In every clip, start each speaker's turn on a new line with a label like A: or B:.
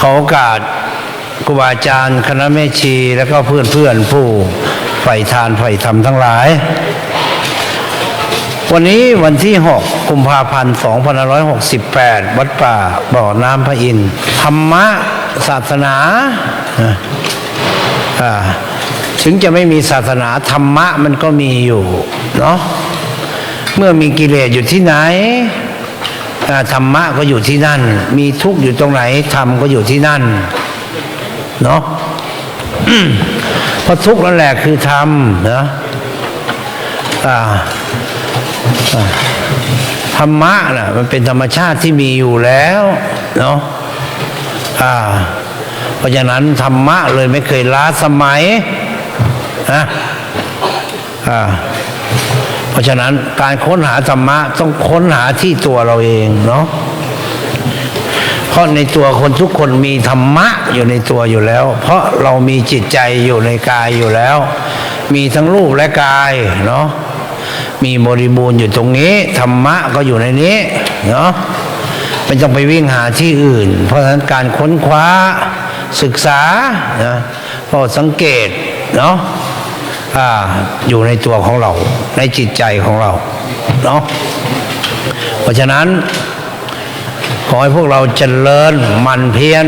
A: ขอโอกาสครูบาอาจารย์ คณะแม่ชี แล้วก็เพื่อนเพื่อนผู้ใฝ่ทานใฝ่ธรรมทั้งหลาย วันนี้วันที่ 6 กุมภาพันธ์ 2568 วัดป่าบ่อน้ำพระอินทร์ธรรมะศาสนาถึงจะไม่มีศาสนาธรรมะมันก็มีอยู่เนาะเมื่อมีกิเลสอยู่ที่ไหน ธรรมะก็อยู่ที่นั่น มีทุกข์อยู่ตรงไหนธรรมก็อยู่ที่นั่นเนาะเพราะทุกข์นั่นแหละคือธรรมนะธรรมะน่ะมันเป็นธรรมชาติที่มีอยู่แล้วเนาะเพราะฉะนั้นธรรมะเลยไม่เคยล้าสมัยนะอ่า ราะฉะนั้นการค้นหาธรรมะต้องค้นหาที่ตัวเราเองเนาะเพราะในตัวคนทุกคนมีธรรมะอยู่ในตัวอยู่แล้ว เพราะเรามีจิตใจอยู่ในกายอยู่แล้ว มีทั้งรูปและกายเนาะมีบริบูรณ์อยู่ตรงนี้ธรรมะก็อยู่ในนี้เนาะไม่ต้องไปวิ่งหาที่อื่น เพราะฉะนั้นการค้นคว้าศึกษานะพอสังเกตเนาะ อ่าอยู่ในตัวของเรา ในจิตใจของเราเนาะเพราะฉะนั้น ขอให้พวกเราเจริญมันเพียร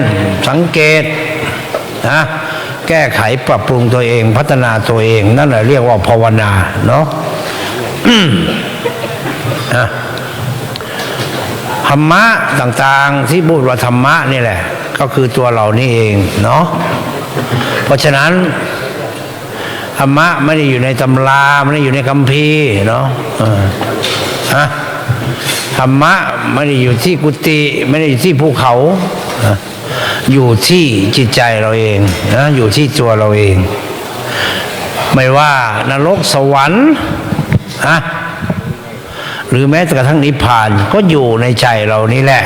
A: สังเกตนะแก้ไขปรับปรุงตัวเองพัฒนาตัวเอง นั่นแหละเรียกว่าภาวนาเนาะนะธรรมะต่างๆที่พูดว่าธรรมะนี่แหละ ก็คือตัวเรานี่เองเนาะเพราะฉะนั้น ธรรมะไม่ได้อยู่ในตำราไม่ได้อยู่ในคัมภีร์เนาะฮะธรรมะไม่ได้อยู่ที่กุฏิไม่ได้อยู่ที่ภูเขา อยู่ที่จิตใจเราเองนะอยู่ที่ตัวเราเอง ไม่ว่านรกสวรรค์อะหรือแม้กระทั่งนิพพานก็อยู่ในใจเรานี่แหละ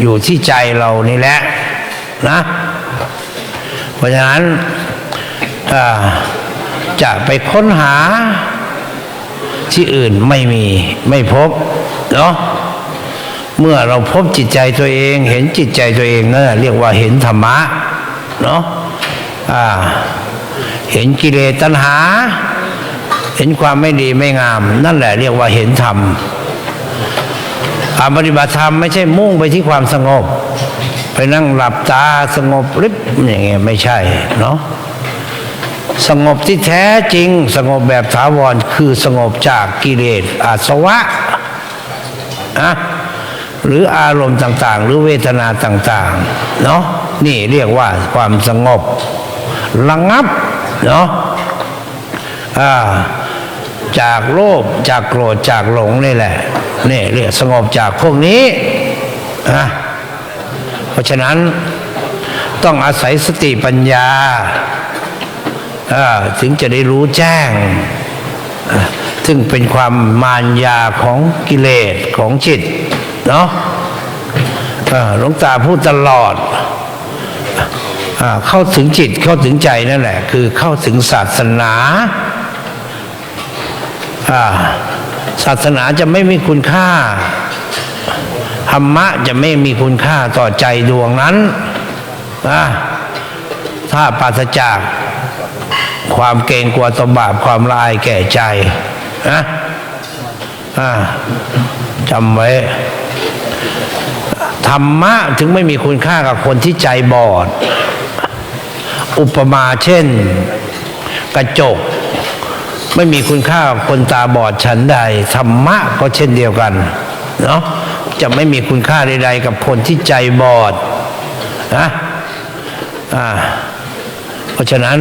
A: อยู่ที่ใจเรานี่แหละนะ เพราะฉะนั้นอ่า จะไปค้นหาที่อื่นไม่มีไม่พบเนาะเมื่อเราพบจิตใจตัวเอง เห็นจิตใจตัวเองนั่นแหละเรียกว่าเห็นธรรมะเนาะอ่า เห็นกิเลสตัณหา เห็นความไม่ดีไม่งาม นั่นแหละเรียกว่าเห็นธรรมการปฏิบัติธรรมไม่ใช่มุ่งไปที่ความสงบ ไปนั่งหลับตาสงบริบอย่างเงี้ยไม่ใช่เนาะ สงบที่แท้จริง สงบแบบถาวรคือสงบจากกิเลสอาสวะอะหรืออารมณ์ต่างๆ หรือเวทนาต่างๆเนาะนี่เรียกว่าความสงบระงับเนาะจากโลภจากโกรธจากหลงนี่แหละนี่เรียกสงบจากพวกนี้อะเพราะฉะนั้นต้องอาศัยสติปัญญา ถึงจะได้รู้แจ้ง ซึ่งเป็นความมารยาของกิเลสของจิต เนาะหลวงตาพูดตลอดอเข้าถึงจิตเข้าถึงใจนั่นแหละ คือเข้าถึงศาสนาศาสนาจะไม่มีคุณค่าธรรมะจะไม่มีคุณค่าต่อใจดวงนั้นถ้าปราศจาก ความเกรงกลัวต่อบาปความละอายแก่ใจนะอ่าจำไว้ ธรรมะถึงไม่มีคุณค่ากับคนที่ใจบอด อุปมาเช่น กระจก ไม่มีคุณค่ากับคนตาบอดฉันใด ธรรมะก็เช่นเดียวกันเนาะจะไม่มีคุณค่าใดๆกับคนที่ใจบอดนะอ่าเพราะฉะนั้น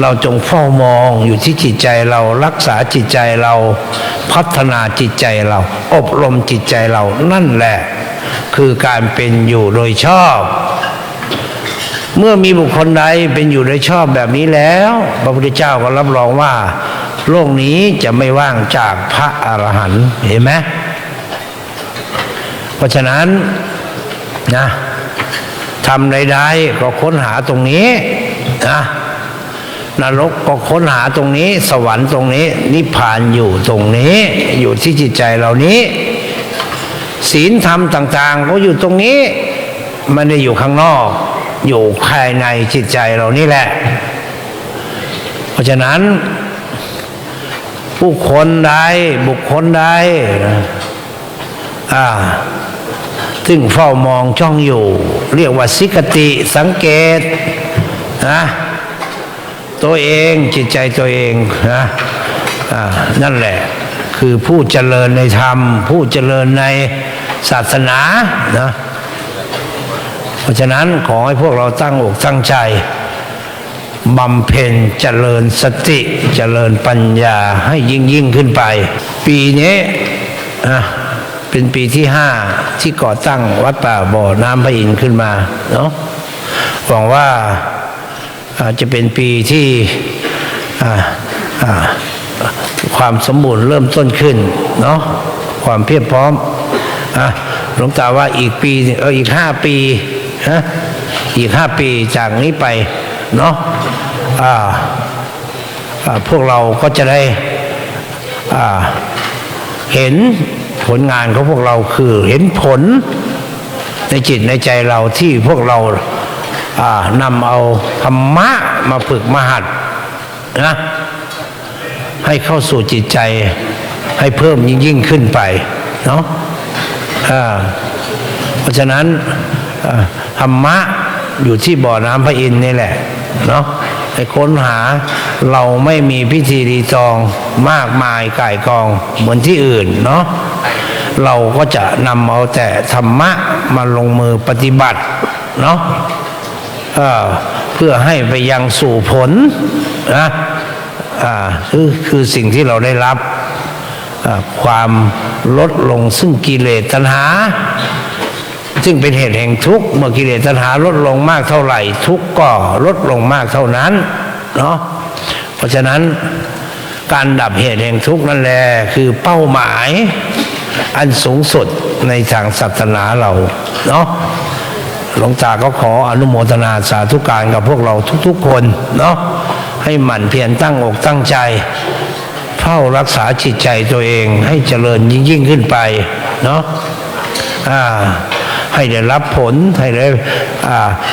A: เราจงเฝ้ามองอยู่ที่จิตใจเรารักษาจิตใจเราพัฒนาจิตใจเรา อบรมจิตใจเรานั่นแหละ คือการเป็นอยู่โดยชอบ เมื่อมีบุคคลใดเป็นอยู่โดยชอบแบบนี้แล้ว พระพุทธเจ้าก็รับรองว่า โลกนี้จะไม่ว่างจากพระอรหันต์เห็นไหมเพราะฉะนั้นนะทำใดๆก็ค้นหาตรงนี้ นะนรกก็ค้นหาตรงนี้ สวรรค์ตรงนี้ นิพพานอยู่ตรงนี้ อยู่ที่จิตใจเหล่านี้ ศีลธรรมต่าง ๆ ก็อยู่ตรงนี้ไม่ได้อยู่ข้างนอก อยู่ภายในจิตใจเรานี่แหละ เพราะฉะนั้น ผู้คนใดบุคคลใดอ่าซึ่งเฝ้ามองจ้องอยู่ เรียกว่าสิกติสังเกต นะตัวเองจิตใจตัวเองนะนั่นแหละ คือผู้เจริญในธรรม ผู้เจริญในศาสนานะเพราะฉะนั้นขอให้พวกเราตั้งอกตั้งใจบำเพ็ญเจริญสติเจริญปัญญาให้ยิ่งยิ่งขึ้นไป ปีนี้นะเป็นปีที่ห้าที่ก่อตั้งวัดป่าบ่อน้ำพระอินทร์ขึ้นมาเนาะหวังว่า อาจจะเป็นปีที่ความสมบูรณ์เริ่มต้นขึ้นเนาะความเพียบพร้อมอะหลวงตาว่าอีกปีเอออีกห้าปีฮะอีกห้าปีจากนี้ไปเนาะอ่าพวกเราก็จะได้เห็นผลงานของพวกเราคือเห็นผลในจิตในใจเราที่พวกเรา นำเอาธรรมะมาฝึกมาหัดนะให้เข้าสู่จิตใจให้เพิ่มยิ่งยิ่งขึ้นไปเนาะเพราะฉะนั้นธรรมะอยู่ที่บ่อน้ำพระอินทร์นี่แหละเนาะให้ค้นหาเราไม่มีพิธีรีตองมากมายก่ายกองเหมือนที่อื่นเนาะเราก็จะนำเอาแต่ธรรมะมาลงมือปฏิบัติเนาะ เพื่อให้ไปยังสู่ผลนะคือคือสิ่งที่เราได้รับความลดลงซึ่งกิเลสตัณหา ซึ่งเป็นเหตุแห่งทุกข์เมื่อกิเลสตัณหาลดลงมากเท่าไหร่ ทุกข์ก็ลดลงมากเท่านั้นเนาะเพราะฉะนั้นการดับเหตุแห่งทุกข์นั่นแหละคือเป้าหมายอันสูงสุดในทางศาสนาเราเนาะ หลวงตาก็ขออนุโมทนาสาธุการกับพวกเราทุกๆคนเนาะให้หมั่นเพียรตั้งอกตั้งใจเฝ้ารักษาจิตใจตัวเองให้เจริญยิ่งยิ่งขึ้นไปเนาะอ่าให้ได้รับผลให้ได้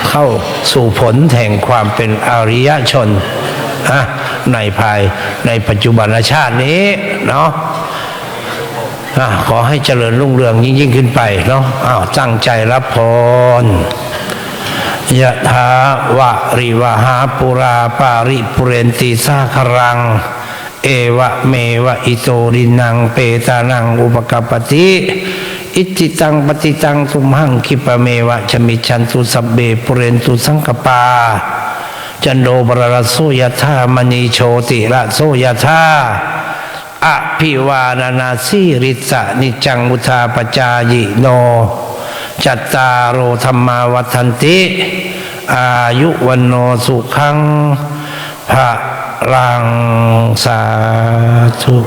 A: เข้าสู่ผลแห่งความเป็นอริยชนในภายในปัจจุบันชาตินี้เนาะ ขอให้เจริญรุ่งเรืองยิ่งยิ่งขึ้นไปเนาะอ้าวตั้งใจรับพรยะถาวะริวหาปุราปาริปุเรนติสาครัง เอวะเมวะอิโตรินังเปตานังอุปกปปติอิจิตังปฏิตังทุมหังคิปะเมวะชมิชันตุสัพเบปุเรนตุสังกปา จันโดปรรโสยะธามณีโชติระโสยะธา อภิวานานาสีริสะนิจังมุทาปจายโน จัตตารโรธรรมาวัฏันติ อายุวันโนสุขังพระรังสาธุ